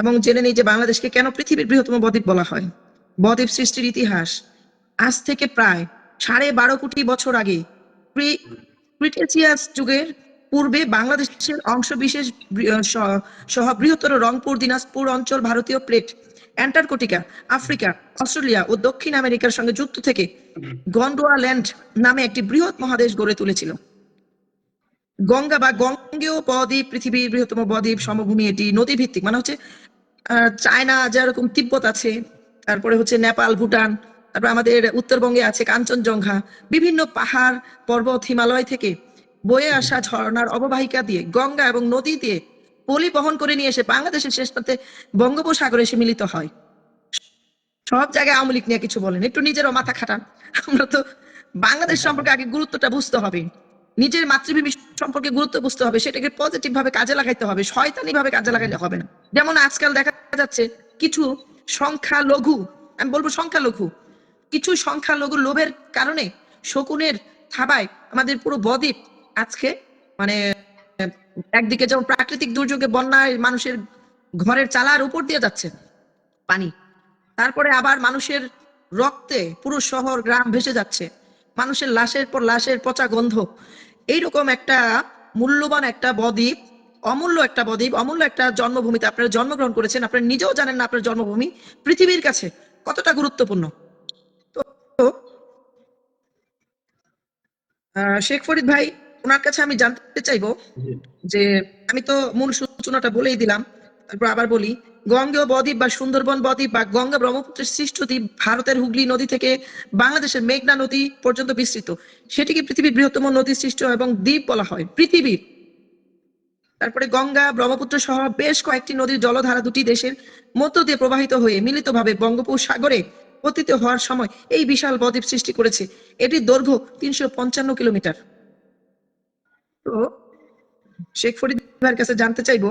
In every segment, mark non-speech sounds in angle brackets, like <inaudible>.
এবং জেনে নিই যে বাংলাদেশকে কেন পৃথিবীর বৃহত্তম বদ্বীপ বলা হয়। বদ্বীপ সৃষ্টির ইতিহাস আজ থেকে প্রায় সাড়ে বারো কোটি বছর আগে ক্রিটেসিয়াস যুগের পূর্বে বাংলাদেশের অংশ বিশেষ সহ বৃহত্তর রংপুর, দিনাজপুর অঞ্চল, ভারতীয় প্লেট, অ্যান্টার্কটিকা, আফ্রিকা, অস্ট্রেলিয়া ও দক্ষিণ আমেরিকার সঙ্গে যুক্ত থেকে গন্ডোয়াল্যান্ড নামে একটি বৃহৎ মহাদেশ গড়ে তুলেছিল। গঙ্গা বা গঙ্গেয় বদ্বীপ, পৃথিবীর বৃহত্তম বদ্বীপ, সমভূমি এটি নদী ভিত্তিক মানে হচ্ছে চায়না যেরকম তিব্বত আছে, তারপরে হচ্ছে নেপাল, ভুটান, তারপর আমাদের উত্তরবঙ্গে আছে কাঞ্চনজঙ্ঘা, বিভিন্ন পাহাড়, পর্বত হিমালয় থেকে বয়ে আসা ঝর্ণার অববাহিকা দিয়ে গঙ্গা এবং নদী দিয়ে পলি বহন করে নিয়ে এসে বাংলাদেশের শেষ প্রান্তে বঙ্গোপসাগরে এসে মিলিত হয়। সব জায়গায় আওয়ামী লীগ নিয়ে কিছু বলেন, একটু নিজেরও মাথা খাটান। আমরা তো বাংলাদেশ সম্পর্কে আগে গুরুত্বটা বুঝতে হবে। নিজের মাতৃভূমি সম্পর্কে গুরুত্ব বুঝতে হবে, সেটাকে পজিটিভ ভাবে কাজে লাগাইতে হবে শয়তানি ভাবে কাজে লাগাইলে হবে না। যেমন আজকাল দেখা যাচ্ছে, কিছু সংখ্যা লঘু আমি বলব সংখ্যা লঘু কিছু সংখ্যা লঘু লোভের কারণে শকুনের থাবায় আমাদের পুরো বদ্বীপ আজকে মানে একদিকে যেমন প্রাকৃতিক দুর্যোগে বন্যায় মানুষের ঘরের চালার উপর দিয়ে যাচ্ছে পানি, তারপরে আবার মানুষের রক্তে পুরো শহর, গ্রাম ভেসে যাচ্ছে। মানুষের লাশের পর লাশের পচা গন্ধ। এইরকম একটা মূল্যবান একটা বদ্বীপ অমূল্য একটা বদ্বীপ অমূল্য একটা জন্মভূমিতে আপনারা জন্মগ্রহণ করেছেন আপনারা নিজেও জানেন না আপনার জন্মভূমি পৃথিবীর কাছে কতটা গুরুত্বপূর্ণ। তো শেখ ফরিদ ভাই ওনার কাছে আমি জানতে চাইব যে আমি তো মূল সূচনাটা বলেই দিলাম আবার বলি, গঙ্গেয় বদ্বীপ বা সুন্দরবন বদ্বীপ বা গঙ্গা ব্রহ্মপুত্রের সৃষ্ট দ্বীপ ভারতের হুগলি নদী থেকে বাংলাদেশের মেঘনা নদী পর্যন্ত বিস্তৃত। সেটিকে পৃথিবীর বৃহত্তম নদী সৃষ্ট এবং দ্বীপ বলা হয়, পৃথিবীর। তারপরে গঙ্গা ব্রহ্মপুত্র সহ বেশ কয়েকটি নদীর জলধারা দুটি দেশের মধ্য দিয়ে প্রবাহিত হয়ে মিলিতভাবে বঙ্গোপসাগরে পতিত হওয়ার সময় এই বিশাল বদ্বীপ সৃষ্টি করেছে। এটির দৈর্ঘ্য তিনশো পঞ্চান্ন কিলোমিটার। তো শেখ ফরিদ ভাইয়ের কাছে জানতে চাইব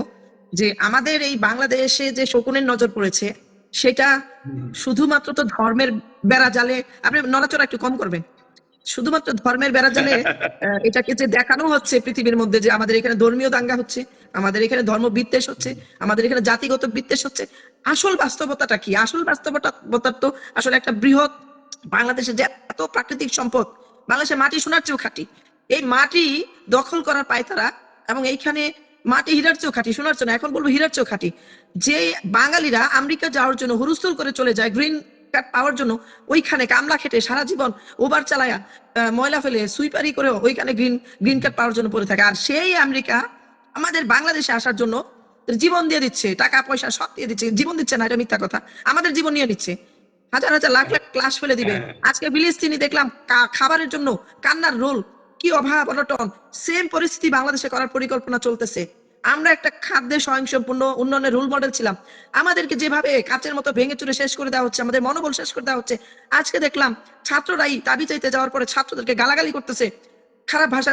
যে আমাদের এই বাংলাদেশে যে শকুনের নজর পড়েছে সেটা শুধুমাত্র তো ধর্মের বেড়া জালে আপনি নড়াচড়া একটু কম করবেন। শুধুমাত্র ধর্মের বেড়া জালে <laughs> এটাকে যে দেখানো হচ্ছে পৃথিবীর মধ্যে যে আমাদের এখানে ধর্মীয় দাঙ্গা হচ্ছে আমাদের এখানে ধর্ম বিদ্বেষ হচ্ছে আমাদের এখানে জাতিগত বিদ্বেষ হচ্ছে আসল বাস্তবতাটা কি? আসল বাস্তবতা তো আসলে একটা বৃহৎ বাংলাদেশে যে এত প্রাকৃতিক সম্পদ বাংলাদেশের মাটি সোনার চেয়েও খাঁটি। এই মাটি দখল করার পায়তারা এবং এইখানে মাটি হীরার চেয়েও খাঁটি সোনার চেয়েও না, এখন বলব হীরার চেয়েও খাঁটি যে বাঙালিরা আমেরিকা যাওয়ার জন্য হুরুস্থল করে চলে যায় গ্রিন কার্ড পাওয়ার জন্য ওইখানে কামলা খেটে সারা জীবন ওভার চালায়া ময়লা ফেলে সুইপারি করে ওইখানে গ্রিন গ্রিন কার্ড পাওয়ার জন্য পড়ে থাকে। আর সেই আমেরিকা আমাদের বাংলাদেশে আসার জন্য জীবন দিয়ে দিচ্ছে টাকা পয়সা সব দিয়ে দিচ্ছে। জীবন দিচ্ছে না এটা মিথ্যা কথা। আমাদের জীবন নিয়ে নিচ্ছে। হাজার হাজার লাখ লাখ ক্লাস ফেলে দিবে। আজকে ফিলিস্তিনি দেখলাম খাবারের জন্য কান্নার রোল কি অভাব অনটন। সেম পরিস্থিতি বাংলাদেশে করার পরিকল্পনা চলতেছে। আমরা একটা খাদ্যে স্বয়ংসম্পূর্ণ উন্নয়নের রোল মডেল ছিলাম। আমাদেরকে যেভাবে কাচের মতো ভেঙে চুরে শেষ করে দেওয়া হচ্ছে, আমাদের মনোবল শেষ করে দেওয়া হচ্ছে, আজকে দেখলাম ছাত্ররাই দাবি চাইতে যাওয়ার পরে ছাত্রদেরকে গালাগালি করতেছে। খারাপ ভাষা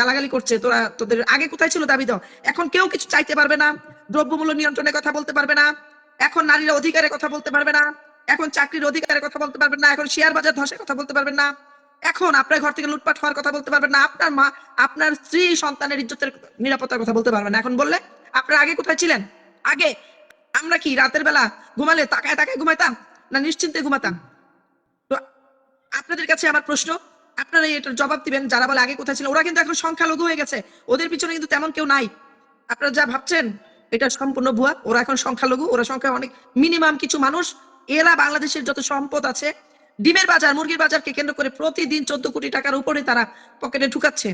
গালাগালি করছে, তোরা, তোদের আগে কোথায় ছিল দাবি দাও এখন কেউ কিছু চাইতে পারবে না, দ্রব্যমূল্য নিয়ন্ত্রণের কথা বলতে পারবে না, এখন নারীর অধিকারের কথা বলতে পারবে না, এখন চাকরির অধিকারের কথা বলতে পারবেন না, এখন শেয়ার বাজার ধসের কথা বলতে পারবেন না। এখন আপনার ঘর থেকে লুটপাট হওয়ার কথা বলতে পারবেন না। আপনার মা, আপনার স্ত্রী, সন্তানের ইজ্জতের নিরাপত্তার কথা বলতে পারবেন না। এখন বললে, আপনারা আগে কোথায় ছিলেন? আগে আমরা কি রাতের বেলা ঘুমালে তাকায় তাকায় ঘুমাইতাম না নিশ্চিন্তে ঘুমাতাম? তো আপনাদের কাছে আমার প্রশ্ন, আপনারা এটার জবাব দিবেন, যারা বলে আগে কোথায় ছিল ওরা কিন্তু এখন সংখ্যালঘু হয়ে গেছে। ওদের পিছনে কিন্তু তেমন কেউ নাই। আপনারা যা ভাবছেন, এটা সম্পূর্ণ ভুয়া। ওরা এখন সংখ্যালঘু, ওরা সংখ্যা অনেক মিনিমাম কিছু মানুষ। এরা বাংলাদেশের যত সম্পদ আছে ডিমের বাজার মুরগির বাজারকে কেন্দ্র করে প্রতিদিন চোদ্দ কোটি টাকার উপরে তারা পকেটে ঢুকাচ্ছে।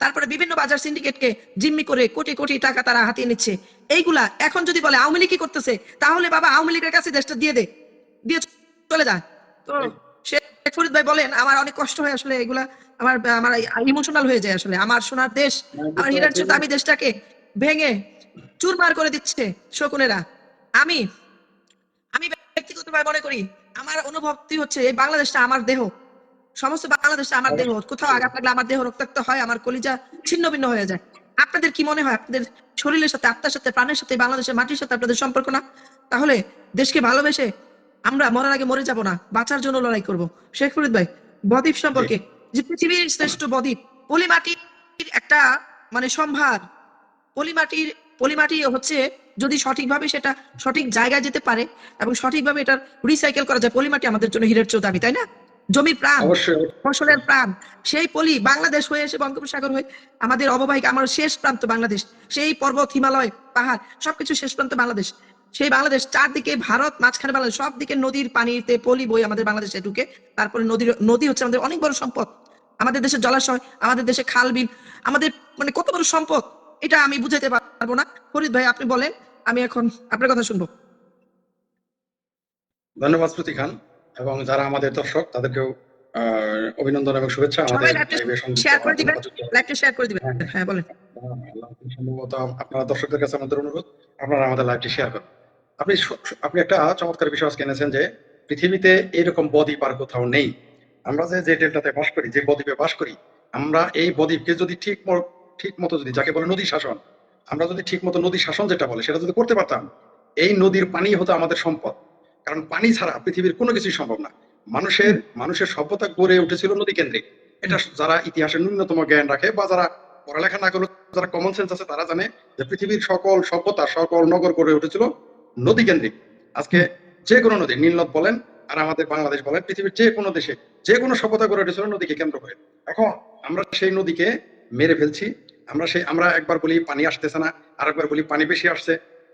তারপরে বিভিন্ন বাজার সিন্ডিকেটকে জিম্মি করে কোটি কোটি টাকা তারা হাতিয়ে নিচ্ছে। এইগুলা এখন যদি বলে আওয়ামী লীগ কি করতেছে তাহলে বাবা আওয়ামী লীগের কাছে দেশটা দিয়ে দে দিয়ে চলে যা। তো শেখ ফরিদ ভাই বলেন আমার অনেক কষ্ট হয় আসলে এগুলা আমার আমার ইমোশনাল হয়ে যায় আসলে। আমার সোনার দেশ আমার হীরার চেয়ে দামি দেশটাকে ভেঙে চুরমার করে দিচ্ছে শকুনেরা। আমি আমি ব্যক্তিগতভাবে মনে করি আমার অনুভূতি হচ্ছে এই বাংলাদেশটা আমার দেহ। সমস্ত বাংলাদেশটা আমার দেহ। কোথাও আঘাত লাগলে আমার দেহ রক্তাক্ত হয় আমার কলিজা ছিন্ন ভিন্ন হয়ে যায়। আপনাদের কি মনে হয়? আপনাদের শরীরের সাথে আত্মার সাথে প্রাণের সাথে বাংলাদেশের মাটির সাথে আপনাদের সম্পর্ক না? তাহলে দেশকে ভালোবেসে আমরা মরার আগে মরে যাব না বাঁচার জন্য লড়াই করব। শেখ ফরিদ ভাই বদ্বীপ সম্পর্কে যে পৃথিবীর শ্রেষ্ঠ বদ্বীপ পলিমাটির একটা মানে সম্ভার পলিমাটির পলিমাটি হচ্ছে যদি সঠিকভাবে সেটা সঠিক জায়গায় যেতে পারে এবং সঠিকভাবে এটা রিসাইকেল করা যায় পলিমাটি আমাদের জন্য হীরের চেয়েও দামি তাই না? জমির প্রাণ ফসলের প্রাণ সেই পলি বাংলাদেশ হয়ে এসে বঙ্গোপসাগর হয়ে আমাদের অববাহিকা আমার শেষ প্রান্ত বাংলাদেশ সেই পর্বত হিমালয় পাহাড় সবকিছু শেষ প্রান্ত বাংলাদেশ। সেই বাংলাদেশ চারদিকে ভারত মাঝখানে বাংলাদেশ সব দিকে নদীর পানিতে পলি বই আমাদের বাংলাদেশে ঢুকে তারপরে নদীর নদী হচ্ছে আমাদের অনেক বড় সম্পদ। আমাদের দেশে জলাশয় আমাদের দেশে খাল বিল আমাদের মানে কত বড় সম্পদ এটা আমি বুঝাতে পারব না। ফরিদ ভাই আপনি বলেন আমি এখন আপনার কথা শুনব। ধন্যবাদ শ্রুতি খান এবং যারা আমাদের দর্শক তাদেরকেও অভিনন্দন এবং শুভেচ্ছা। আমাদের শেয়ার করে দিবেন লাইভটা শেয়ার করে দিবেন। হ্যাঁ। বলেন। সম্ভবত আপনারা দর্শকদের কাছে আমাদের অনুরোধ আপনারা আমাদের লাইভটি শেয়ার করুন। আপনি আপনি একটা চমৎকার বিষয় আজকে এনেছেন যে পৃথিবীতে এরকম বদ্বীপ আর কোথাও নেই। আমরা যে যে ডেল্টাতে বাস করি যে বদ্বীপে বাস করি আমরা এই বদ্বীপকে যদি ঠিক ঠিক মতো যদি যাকে বলে নদী শাসন আমরা যদি ঠিক মতো নদী শাসন যেটা বলে, সেটা যদি করতে পারতাম, এই নদীর পানি হতো আমাদের সম্পদ। কারণ পানি ছাড়া পৃথিবীর কোনো কিছুই সম্ভব না। মানুষের মানুষের সভ্যতা গড়ে উঠেছিল নদী কেন্দ্রিক। এটা যারা ইতিহাসের ন্যূনতম জ্ঞান রাখে বা যারা পড়ালেখা না করলে, যারা কমন সেন্স আছে, তারা জানে যে পৃথিবীর সকল সভ্যতা, সকল নগর গড়ে উঠেছিল নদী কেন্দ্রিক। আজকে যে কোনো নদী, নীলনদ বলেন, আর আমাদের বাংলাদেশ বলেন, পৃথিবীর যে কোনো দেশে যে কোনো সভ্যতা গড়ে উঠেছিল নদীকে কেন্দ্র করে। এখন আমরা সেই নদীকে মেরে ফেলছি আমরা সেই আমরা একবার বলি পানি আসতেছে না আরেকবার বলি পানি বেশি আসছে।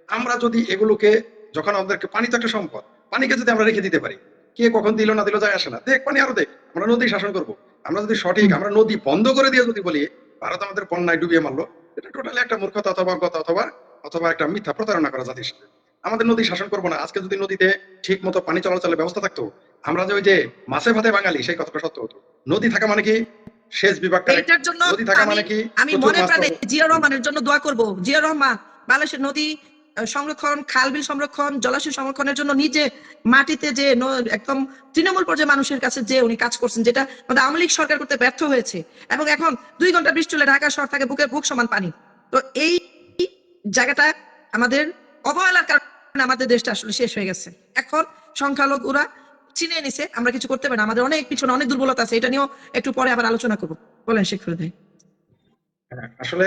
আমরা যদি এগুলোকে যখন আমাদেরকে পানি তো একটা সম্পদ পানিকে যদি আমরা রেখে দিতে পারি কে কখন দিল না দিল যায় আসে না। দেখ পানি আরও দেখ আমরা নদী শাসন করব। আমরা যদি সঠিক আমরা নদী বন্ধ করে দিয়ে যদি বলি ভারত আমাদের বন্যায় ডুবিয়ে মারলো এটা টোটালি একটা মূর্খতা অথবা অজ্ঞতা অথবা অথবা একটা মিথ্যা প্রতারণা করা জাতির সাথে। আমাদের নদী শাসন করব না। আজকে যদি নদীতে ঠিক মতো পানি চলাচলের ব্যবস্থা থাকতো আমরা যে ওই যে মাছে ভাতে বাঙালি সেই কথাটা সত্য হতো। নদী থাকা মানে কি? সেচ বিভাগটা এইটার জন্য নদী থাকা মানে কি? আমি মনে প্রাণে জিয়া রহমানের জন্য দোয়া করব। জিয়া রহমান বাংলাদেশের নদী সংরক্ষণ খালবিল সংরক্ষণ জলাশয় সংরক্ষণের জন্য নিজে মাটিতে যে একদম তৃণমূল পর্যায়ে মানুষের কাছে যে উনি কাজ করছেন যেটা আমাদের আওয়ামী লীগ সরকার করতে ব্যর্থ হয়েছে। এবং এখন দুই ঘণ্টা বৃষ্টি হলে ঢাকা শহর থাকে বুকের বুক সমান পানি। তো এই জায়গাটা আমাদের অবহেলার কারণে আমাদের দেশটা আসলে শেষ হয়ে গেছে। এখন সংখ্যালঘুরা চিনে নিছে আমরা কিছু করতে পারি না। আমাদের অনেক পিছনে অনেক দুর্বলতা আছে এটা নিয়েও একটু পরে আবার আলোচনা করব। বলেন শেখ ফরিদ হ্যাঁ, আসলে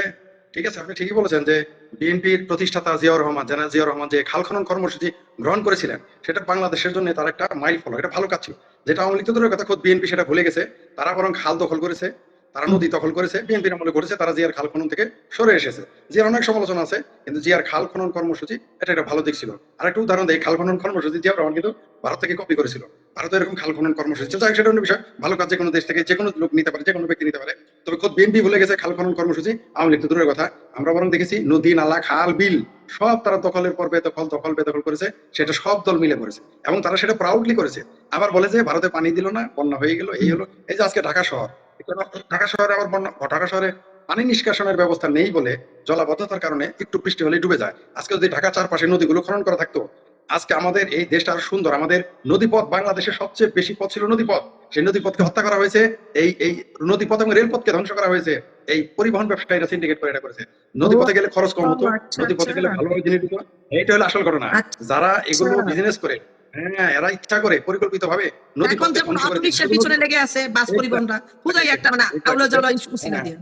ঠিক আছে আপনি ঠিকই বলেছেন যে বিএনপির প্রতিষ্ঠাতা জিয়াউর রহমান জেনারেল জিয়াউর রহমান যে খাল খনন কর্মসূচি গ্রহণ করেছিলেন সেটা বাংলাদেশের জন্য তার একটা মাইল ফলক এটা ভালো কাজ ছিল। যেটা আওয়ামী লীগ দলের কথা খোদ বিএনপি সেটা ভুলে গেছে তারা বরং খাল দখল করেছে তারা নদী দখল করেছে, বিএনপির আমলে করেছে তারা জিয়ার খাল খনন থেকে সরে এসেছে। জিয়ার অনেক সমালোচনা আছে, কিন্তু জিয়ার খাল খনন কর্মসূচি এটা একটা ভালো দিক ছিল। আর একটা উদাহরণ দেয় খাল খনন কর্মসূচি জিয়াউর রহমান কিন্তু ভারত থেকে কপি করেছিল। ভারত এরকম খাল খনন কর্মসূচি। যাই সেটা অন্য বিষয়। ভালো কাজ যে কোনো দেশ থেকে যে কোনো লোক নিতে পারে, যে কোনো ব্যক্তি নিতে পারে। তবে খোদ বিএনপি ভুলে গেছে খাল খনন কর্মসূচি, আওয়ামী লীগ দূরের কথা। আমরা বরং দেখেছি নদী, নালা, খাল, বিল, সব তারা দখলের পর বেদখল, দখল বেদখল করেছে, সেটা সব দল মিলে করেছে। এবং তারা সেটা প্রাউডলি করেছে। আবার বলে যে, ভারতে পানি দিল না, বন্যা হয়ে গেল, এই হলো। এই যে আজকে ঢাকা শহর ঢাকা শহরে আবার বন্যা ঢাকা শহরে পানি নিষ্কাশনের ব্যবস্থা নেই বলে জলাবদ্ধতার কারণে একটু বৃষ্টি হলে ডুবে যায় আজকে যদি ঢাকা চারপাশে নদীগুলো খনন করা থাকতো আজকে আমাদের এই দেশটা আরও সুন্দর আমাদের নদীপথ বাংলাদেশের সবচেয়ে বেশি পথ ছিল নদীপথ সেই নদীপথকে হত্যা করা হয়েছে এই এই নদীপথ এবং রেলপথকে ধ্বংস করা হয়েছে এই পরিবহন ব্যবসায়ীরা সিন্ডিকেট করে এটা করেছে নদীপথে গেলে খরচ কম হতো আচ্ছা, নদীপথে গেলে আচ্ছা। ভালোভাবে জিনিস দিত এইটা হলো আসল ঘটনা আচ্ছা। যারা এগুলো। বিজনেস করে হ্যাঁ এরা ইচ্ছা করে ভাবে এখন যেমন পিছনে লেগে আছে বাস পরিবহনটা খুদাই একটা মানে. আউলা হ্যাঁ। দিয়ে।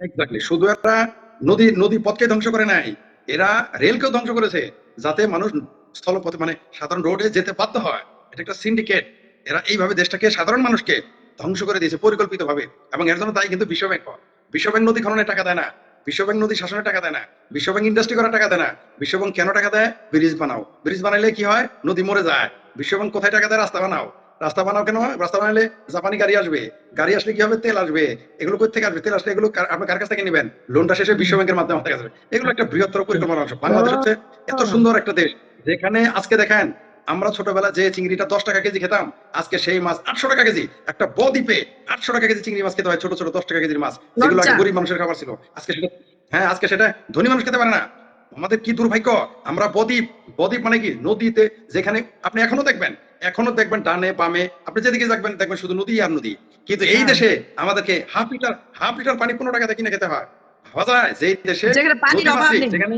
এক্স্যাক্টলি শুধু এরা নদী নদী পথকে ধ্বংস করে নাই এরা রেলকেও ধ্বংস করেছে যাতে মানুষ স্থলপথে মানে সাধারণ রোডে যেতে বাধ্য হয়। এটা একটা সিন্ডিকেট এরা এইভাবে দেশটাকে সাধারণ মানুষকে ধ্বংস করে দিয়েছে পরিকল্পিত ভাবে এবং এর জন্য তাই কিন্তু বিশ্বব্যাংক। বিশ্বব্যাংক নদী খননের টাকা দেয় না। বিশ্বব্যাংক নদী শাসনের টাকা দেয় না বিশ্বব্যাংক ইন্ডাস্ট্রি করার টাকা দেয় না বিশ্বব্যাংক কেন টাকা দেয়? ব্রিজ বানাও। ব্রিজ বানাইলে কি হয়? নদী মরে যায়। বিশ্বব্যাংক কোথায় টাকা দেয়? রাস্তা বানাও। রাস্তা বানাও কেন রাস্তা বানাইলে জাপানি গাড়ি আসবে। গাড়ি আসলে কি হবে? তেল আসবে। এগুলো কোথা থেকে আসবে? তেল আসলে এগুলো কার- আপনি কার কাছ থেকে নেবেন? লোনটা শেষে বিশ্ব ব্যাংকের মাধ্যমে আপনার কাছে আসবে। এগুলো একটা বৃহত্তর পরিকল্পনা অংশ। বাংলাদেশ হচ্ছে এত সুন্দর একটা দেশ। যেখানে আজকে দেখেন আমরা ছোটবেলা যে চিংড়িটা দশ টাকা কেজি খেতাম আজকে সেই মাছ আটশো টাকা কেজি। একটা বদ্বীপে আটশো টাকা কেজি চিংড়ি মাছ খেতে হয় ছোট ছোট দশ টাকা কেজির মাছ। যেগুলো আগে গরিব মানুষের খাবার ছিল। আজকে সেটা হ্যাঁ আজকে সেটা ধনী মানুষ খেতে পারে না। আমাদের কি দুর্ভাগ্য? আমরা বদ্বীপ বদ্বীপ মানে কি? নদীতে যেখানে আপনি এখনও দেখবেন এখনও দেখবেন ডানে বামে আপনি যেদিকে দেখবেন দেখবেন শুধু নদী আর নদী। কিন্তু এই হ্যাঁ। দেশে আমাদেরকে হাফ লিটার হাফ লিটার পানি পনেরো টাকা কিনে খেতে হয়। ভাবা যায় যে দেশে যেখানে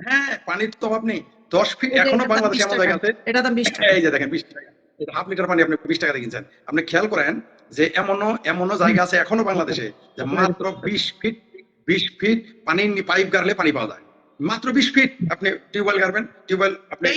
হ্যাঁ পানির তো অভাব নেই। দশ ফিট এখনও বাংলাদেশে 20 এমন টাকা। জায়গা আছে এটা দাম বিশ টাকা। এই যে দেখেন বিশ টাকা। এটা হাফ লিটার পানি আপনি বিশ টাকা দিয়ে কিনছেন। আপনি খেয়াল করেন যে এমনও এমনও জায়গা আছে এখনও বাংলাদেশে যে মাত্র বিশ ফিট বিশ ফিট পানি পাইপ গাড়লে পানি পাওয়া যায়। মাত্র বিশ ফিট আপনি টিউবওয়েল গাড়বেন। টিউবওয়েল আপনি